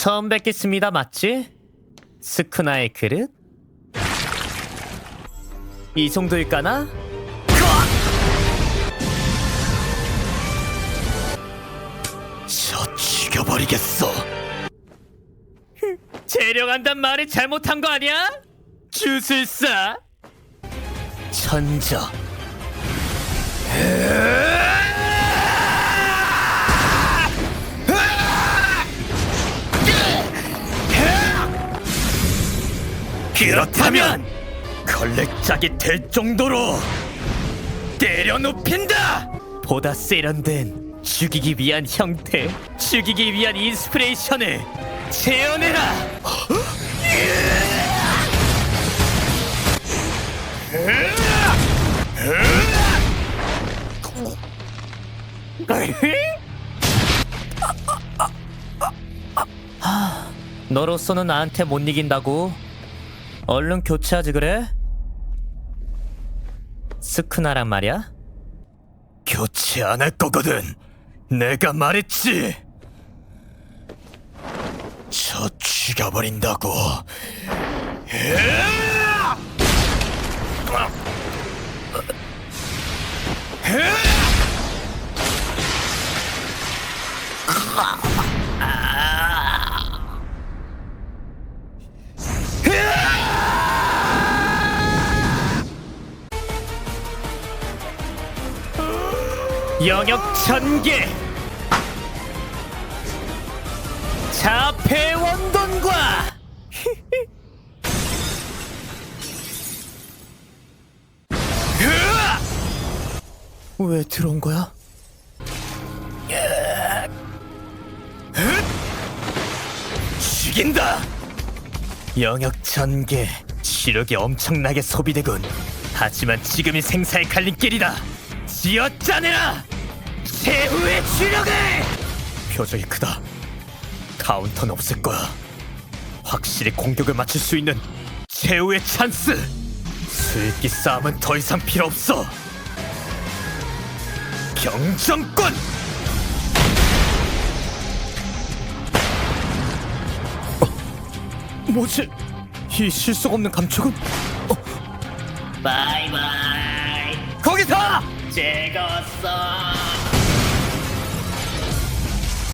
처음 뵙겠습니다, 맞지? 스크나의 그릇? 이 정도일까나? 저 죽여버리겠어. 재령한단 말을 잘못한 거 아니야? 주술사 천저 그렇다면 걸레짝이 될 정도로 때려눕힌다. 보다 세련된 죽이기 위한 형태 죽이기 위한 인스피레이션을 재현해라 하, 너로서는 나한테 못 이긴다고 얼른 교체하지 그래? 스크나란 말이야? 교체 안 할 거거든. 내가 말했지. 저 죽여버린다고. 영역 전개. 자폐 원돈과. 왜 들어온 거야? 죽인다. 영역 전개. 시력이 엄청나게 소비되군. 하지만 지금이 생사의 갈림길이다 지어짜내라 최후의 주력을 표적이 크다. 카운터는 없을 거야. 확실히 공격을 맞출 수 있는 최후의 찬스. 수익기 싸움은 더 이상 필요 없어. 경정권. 어, 뭐지? 이 실속 없는 감촉은? 바이바이 즐거웠어